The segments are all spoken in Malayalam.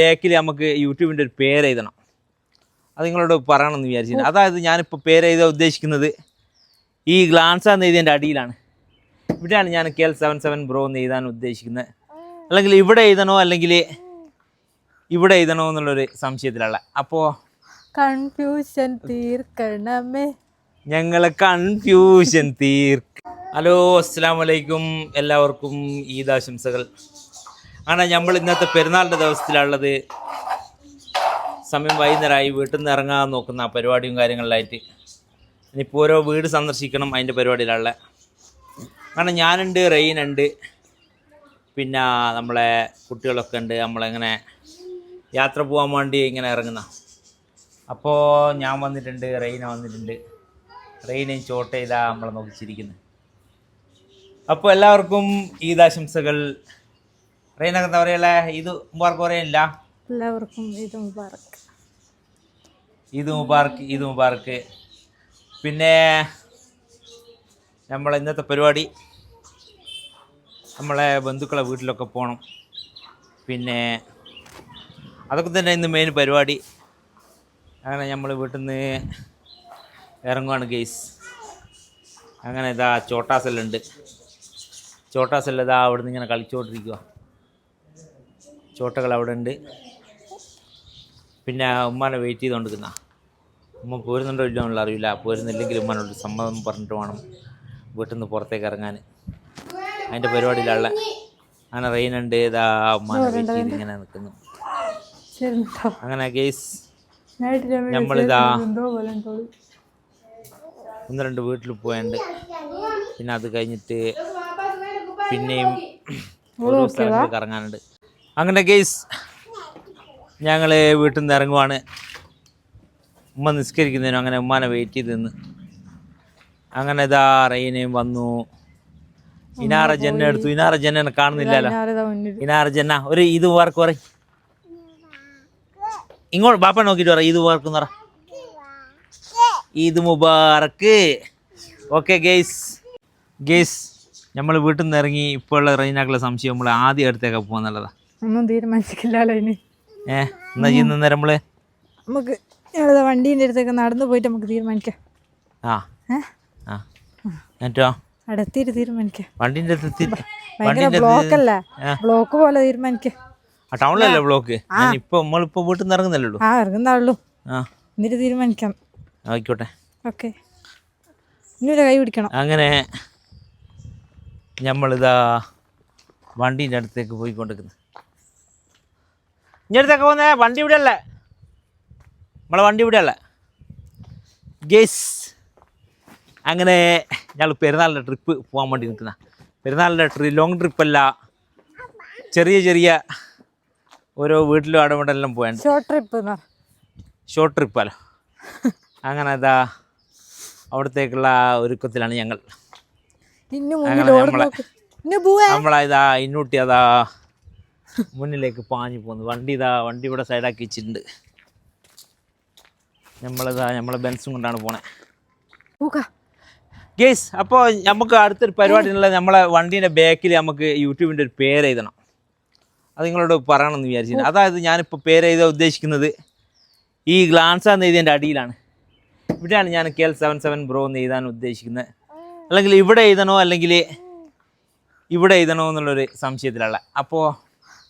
ബാക്കിൽ നമുക്ക് യൂട്യൂബിന്റെ ഒരു പേര് എഴുതണം. അത് നിങ്ങളോട് പറയണമെന്ന് വിചാരിച്ചില്ല അതായത് ഞാനിപ്പോൾ പേര് എഴുതാൻ ഉദ്ദേശിക്കുന്നത് ഈ ഗ്ലാൻസ് എന്ന് എഴുതിയതിന്റെ അടിയിലാണ്. ഇവിടെയാണ് ഞാൻ K L seven seven bro എന്ന് എഴുതാൻ ഉദ്ദേശിക്കുന്നത്. അല്ലെങ്കിൽ ഇവിടെ എഴുതണോ അല്ലെങ്കിൽ ഇവിടെ എഴുതണോ എന്നുള്ളൊരു സംശയത്തിലുള്ള അപ്പോൾ കൺഫ്യൂഷൻ തീർക്കണമേ. ഞങ്ങളെ കൺഫ്യൂഷൻ തീർക്ക്. ഹലോ അസ്സാം വലൈക്കും എല്ലാവർക്കും ഈദാശംസകൾ അങ്ങനെ നമ്മൾ ഇന്നത്തെ പെരുന്നാളിന്റെ ദിവസത്തിലുള്ളത് സമയം വൈകുന്നേരമായി വീട്ടിൽ നിന്ന് ഇറങ്ങാൻ നോക്കുന്ന പരിപാടിയും കാര്യങ്ങളിലായിട്ട്. ഇനിയിപ്പോൾ ഓരോ വീട് സന്ദർശിക്കണം അതിന്റെ പരിപാടിയിലുള്ള കാരണം ഞാനുണ്ട് റെയിനുണ്ട്. പിന്നെ നമ്മളെ കുട്ടികളൊക്കെ ഉണ്ട്. നമ്മളെങ്ങനെ യാത്ര പോകാൻ വേണ്ടി ഇങ്ങനെ ഇറങ്ങുന്ന. അപ്പോൾ ഞാൻ വന്നിട്ടുണ്ട് റെയിന വന്നിട്ടുണ്ട്. റെയിനെ ചോട്ടയിലാണ് നമ്മളെ നോക്കിച്ചിരിക്കുന്നത് അപ്പോൾ എല്ലാവർക്കും ഈദാശംസകൾ. റെയിനൊക്കെ എന്താ പറയല്ലേ? ഇത് മുബാർക്ക് പറയില്ല എല്ലാവർക്കും ഇത് മുബാർക്ക് ഇത് മുബാർക്ക് ഇത് മുബാർക്ക് പിന്നെ നമ്മളെ ഇന്നത്തെ പരിപാടി നമ്മളെ ബന്ധുക്കളെ വീട്ടിലൊക്കെ പോകണം പിന്നെ അതൊക്കെ തന്നെ ഇന്ന് മെയിൻ പരിപാടി. അങ്ങനെ നമ്മൾ വീട്ടിൽ നിന്ന് ഇറങ്ങുവാണ് ഗെയ്സ് അങ്ങനെ ഇതാ ചോട്ടാസെല്ലുണ്ട് ചോട്ടാസെല്ലാം ഇതാ അവിടെ നിന്ന് ഇങ്ങനെ കളിച്ചുകൊണ്ടിരിക്കുക ചോട്ടകൾ അവിടെ ഉണ്ട്. പിന്നെ ഉമ്മാനെ വെയിറ്റ് ചെയ്തുകൊണ്ടിരിക്കുന്ന ഉമ്മ പോരുന്നുണ്ടോ ഇല്ലോ എന്നുള്ള അറിയില്ല. പോരുന്നില്ലെങ്കിൽ ഉമ്മാനോട് സമ്മതം പറഞ്ഞിട്ട് വേണം വീട്ടിൽ നിന്ന് പുറത്തേക്ക് ഇറങ്ങാൻ. അതിന്റെ പരിപാടിയിലുള്ള അങ്ങനെ റെയിനുണ്ട് ഇതാ ഉമ്മാനെ വെയിറ്റ് ചെയ്ത് ഇങ്ങനെ നിൽക്കുന്നു. അങ്ങനെ കേസ് നമ്മളിതാ ഒന്ന് രണ്ട് വീട്ടിൽ പോയുണ്ട് പിന്നെ അത് കഴിഞ്ഞിട്ട് പിന്നെയും ഓരോ സ്ഥലങ്ങളിൽ ഇറങ്ങാനുണ്ട് അങ്ങനെ ഗെയ്സ് ഞങ്ങൾ വീട്ടിൽ നിന്ന് ഇറങ്ങുവാണ്. ഉമ്മ നിസ്കരിക്കുന്നതിനും അങ്ങനെ ഉമ്മാനെ വെയിറ്റ് ചെയ്ത് നിന്ന്. അങ്ങനെ ഇതാ റെയിനയും വന്നു. ഇനാറ ജന്ന എടുത്തു. ഇനാറ ജന്ന കാണുന്നില്ലല്ലോ. ഇനാറ ജന്ന ഒരു ഇത് വർക്ക് പറ ഇങ്ങോട്ട് ബാപ്പ നോക്കിയിട്ട് പറ ഇത് വർക്ക് എന്ന് പറ. Eid Mubarak okay guys guys നമ്മൾ വീട്ടിൽ നിന്ന് ഇറങ്ങി ഇപ്പോഴുള്ള റെയിനാക്കുള്ള സംശയം നമ്മൾ ആദ്യം അടുത്തേക്ക് പോകുന്നുള്ളതാ ഒന്നും തീരുമാനിച്ചില്ലല്ലോ ഇനി? ഏ എന്നാ ചെയ്യുന്ന നേരം നമ്മൾ നമുക്ക് വണ്ടീന്റെ അടുത്തൊക്കെ നടന്നു പോയിട്ട് നമുക്ക് തീരുമാനിക്കാം. ആ. ഏ? ആ. എന്നിട്ടോ? അടുത്തിട്ട് തീരുമാനിക്കാം. വണ്ടീന്റെ അടുത്ത് ഭയങ്കര ബ്ലോക്ക് അല്ല? ആ. ബ്ലോക്ക് പോലെ തീരുമാനിക്കാം. ആ ടൗണിലല്ലേ ബ്ലോക്ക് ഇപ്പൊ നമ്മളിപ്പോ വീട്ടിൽ നിന്ന് ഇറങ്ങുന്നല്ലേ ആ ഇറങ്ങുന്നാളുള്ളൂ ആ. എന്നിട്ട് തീരുമാനിക്കാം. ആയിക്കോട്ടെ. ഓക്കെ. ഇനി ഒരു കൈ പിടിക്കണം. അങ്ങനെ നമ്മളിതാ വണ്ടീന്റെ അടുത്തേക്ക് പോയിക്കൊണ്ടിരിക്കുന്നു. ഇനി അടുത്തേക്ക് പോകുന്നേ വണ്ടി ഇവിടെ അല്ലേ? നമ്മളെ വണ്ടി ഇവിടെ അല്ലേ? ഗേസ് അങ്ങനെ ഞങ്ങൾ പെരുന്നാളിന്റെ ട്രിപ്പ് പോകാൻ വേണ്ടി നിൽക്കുന്ന. പെരുന്നാളിന്റെ ട്രി ലോങ് ട്രിപ്പല്ല ചെറിയ ചെറിയ ഓരോ വീട്ടിലും അടവിടെല്ലാം പോയാണ്ട് ഷോർട്ട് ട്രിപ്പ് ഷോർട്ട് ട്രിപ്പല്ലോ അങ്ങനെ അതാ അവിടത്തേക്കുള്ള ഒരുക്കത്തിലാണ് ഞങ്ങൾ. നമ്മളെ നമ്മളെ- ഇതാ ഇന്നൂട്ടി അതാ മുന്നിലേക്ക് പാഞ്ഞു പോകുന്നു വണ്ടി ഇതാ വണ്ടി ഇവിടെ സൈഡാക്കി വെച്ചിട്ടുണ്ട്. നമ്മളിതാ നമ്മളെ ബെൻസും കൊണ്ടാണ് പോണേ. ഗേസ് അപ്പോൾ നമുക്ക് അടുത്തൊരു പരിപാടി ഉള്ള നമ്മളെ വണ്ടീന്റെ ബാക്കിൽ നമുക്ക് യൂട്യൂബിന്റെ ഒരു പേര് എഴുതണം. അത് നിങ്ങളോട് പറയണമെന്ന് വിചാരിച്ചില്ല അതായത് ഞാനിപ്പോൾ പേര് എഴുതാൻ ഉദ്ദേശിക്കുന്നത് ഈ ഗ്ലാൻസ് എന്ന് എഴുതിയതിന്റെ അടിയിലാണ്. ഇവിടെയാണ് ഞാൻ K L seven seven bro എന്ന് എഴുതാൻ ഉദ്ദേശിക്കുന്നത്. അല്ലെങ്കിൽ ഇവിടെ എഴുതണോ അല്ലെങ്കിൽ ഇവിടെ എഴുതണോ എന്നുള്ളൊരു സംശയത്തിലുള്ള. അപ്പോൾ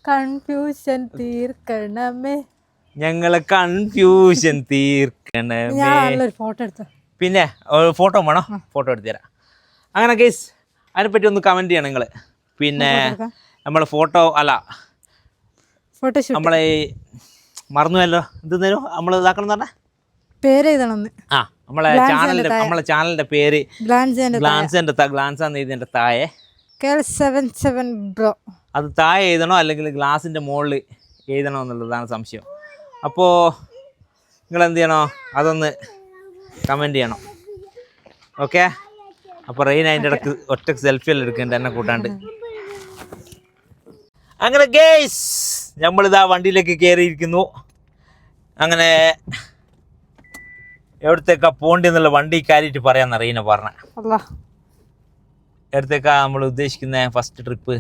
കൺഫ്യൂഷൻ തീർക്കണമേ. ഞങ്ങളെ കൺഫ്യൂഷൻ തീർക്കണമേ. ഫോട്ടോ എടുത്തു. പിന്നെ ഫോട്ടോ വേണോ? ഫോട്ടോ എടുത്തു തരാം. അങ്ങനെ കേസ് അതിനെപ്പറ്റി ഒന്ന് കമന്റ് ചെയ്യണം നിങ്ങൾ പിന്നെ നമ്മളെ ഫോട്ടോ അല്ല ഫോട്ടോ നമ്മളെ മറന്നുവല്ലോ. മറന്നുവല്ലോ എന്തെന്നോ നമ്മൾ ഇതാക്കണം പറഞ്ഞ? പേര് എഴുതണമെന്ന് ആ നമ്മളെ ചാനലിന്റെ നമ്മളെ ചാനലിന്റെ പേര് ഗ്ലാൻസ് ഗ്ലാൻസിന്റെ ഗ്ലാൻസ് എന്ന് എഴുതിന്റെ താഴെ. കെൽ സെവൻ സെവൻ ബ്രോ അത് താഴെ എഴുതണോ അല്ലെങ്കിൽ ഗ്ലാസിന്റെ മുകളിൽ എഴുതണോ എന്നുള്ളതാണ് സംശയം. അപ്പോൾ നിങ്ങൾ എന്ത് ചെയ്യണോ? അതൊന്ന് കമന്റ് ചെയ്യണം. ഓക്കെ അപ്പോൾ റെയിൻ അതിന്റെ ഇടയ്ക്ക് ഒറ്റയ്ക്ക് സെൽഫി എല്ലാം എടുക്കുന്നുണ്ട് എന്നെ കൂട്ടാണ്ട്. അങ്ങനെ ഗേസ് നമ്മളിതാ വണ്ടിയിലേക്ക് കയറിയിരിക്കുന്നു അങ്ങനെ എവിടത്തേക്കാ പോണ്ടി എന്നുള്ള വണ്ടി കാര്യമായിട്ട് പറയാമെന്ന് അറിയുന്ന പറഞ്ഞ. എവിടത്തേക്കാ നമ്മൾ ഉദ്ദേശിക്കുന്ന ഫസ്റ്റ് ട്രിപ്പ്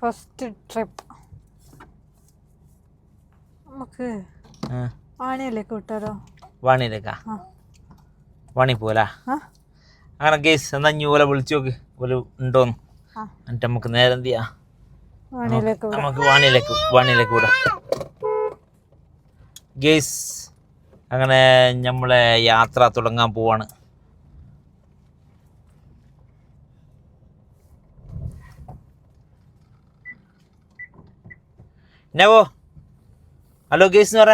ഫസ്റ്റ് ട്രിപ്പ്. നമുക്ക് വാണിയിലേക്ക് വിട്ടാലോ വാണിയിലേക്കാ? വാണി പോലാ അങ്ങനെ ഗേസ് എന്നാ ഇനി ഓല വിളിച്ചു നോക്ക്. ഓൽ ഉണ്ടോന്ന്. എന്നിട്ട് നമുക്ക് നേരെ എന്ത് ചെയ്യാം? നമുക്ക് വാണിയിലേക്ക് വാണിയിലേക്ക് വിടാം. ഗേസ് അങ്ങനെ നമ്മളെ യാത്ര തുടങ്ങാൻ പോവാണ്. നവോ? ഹലോ ഗേസ് എന്ന് പറ.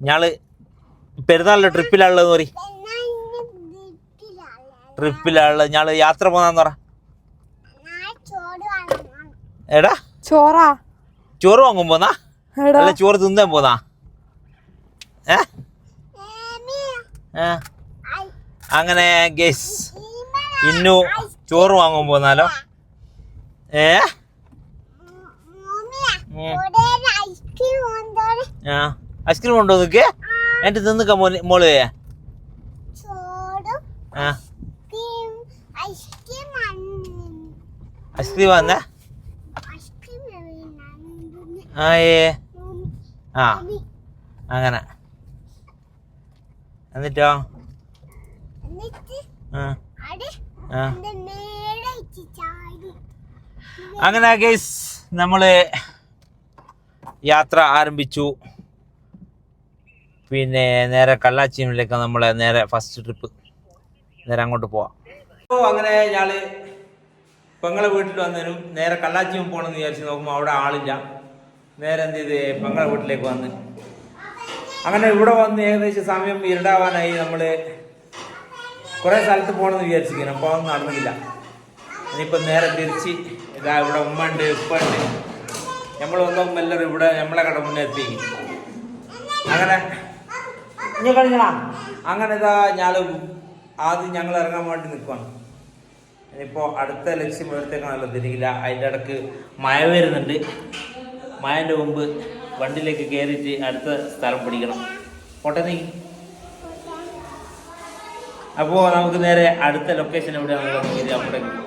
ഞാൾ പെരുന്നാളിലെ ട്രിപ്പിലാണുള്ളത് പറ ട്രിപ്പിലാണുള്ളത്. ഞാൾ യാത്ര പോന്നാന്ന് പറ. എടാ ചോറാ. ചോറ് വാങ്ങും പോന്നാ? അല്ല ചോറ് തിന്നാൻ പോന്നാ? ഏ? അങ്ങനെ ഗേസ്. ഇന്നു ചോറ് വാങ്ങും പോന്നാലോ? ഏ? ഐസ്ക്രീം കൊണ്ടോ നിക്ക്? എന്റെ തിന്നിക്ക മോൾ ആ. ഐസ്ക്രീം വന്ന? ആ ഏ. ആ. അങ്ങനെ. എന്നിട്ടോ? അങ്ങനെ ഗൈസ് നമ്മൾ യാത്ര ആരംഭിച്ചു. പിന്നെ നേരെ കള്ളാച്ചീനിലേക്ക് നമ്മളെ നേരെ ഫസ്റ്റ് ട്രിപ്പ് നേരെ അങ്ങോട്ട് പോവാം. അപ്പോൾ അങ്ങനെ ഞാൻ പെങ്ങളെ വീട്ടിൽ വന്നതിനും നേരെ കള്ളാച്ചിയും പോകണമെന്ന് വിചാരിച്ച് നോക്കുമ്പോൾ അവിടെ ആളില്ല. നേരെ എന്ത് ചെയ്ത് പെങ്ങളെ വീട്ടിലേക്ക് വന്ന്. അങ്ങനെ ഇവിടെ വന്ന് ഏകദേശം സമയം ഇരുടാവാനായി നമ്മൾ കുറേ സ്ഥലത്ത് പോകണമെന്ന് വിചാരിച്ചിരിക്കുന്നു. അപ്പോൾ അതൊന്നും നടന്നില്ല. ഇനിയിപ്പോൾ നേരെ തിരിച്ച് ഇതാ ഇവിടെ ഉമ്മ ഉണ്ട് ഉപ്പ ഉണ്ട്. നമ്മൾ ഒന്നും എല്ലാവരും ഇവിടെ നമ്മളെ കട മുന്നേ എത്തി. അങ്ങനെ. അങ്ങനെ ഇതാ ഞാൻ ആദ്യം ഞങ്ങൾ ഇറങ്ങാൻ വേണ്ടി നിൽക്കുവാണ് ഇനിയിപ്പോൾ അടുത്ത ലക്ഷ്യം എവിടത്തേക്കാണല്ലോ തിരികില്ല അതിന്റെ ഇടയ്ക്ക് മഴ വരുന്നുണ്ട്. മഴന്റെ മുമ്പ് വണ്ടിയിലേക്ക് കയറിയിട്ട് അടുത്ത സ്ഥലം പിടിക്കണം. പോട്ടെ നീ. അപ്പോൾ നമുക്ക് നേരെ അടുത്ത ലൊക്കേഷൻ എവിടെയാണെന്നുള്ളത് അവിടെ പോകാം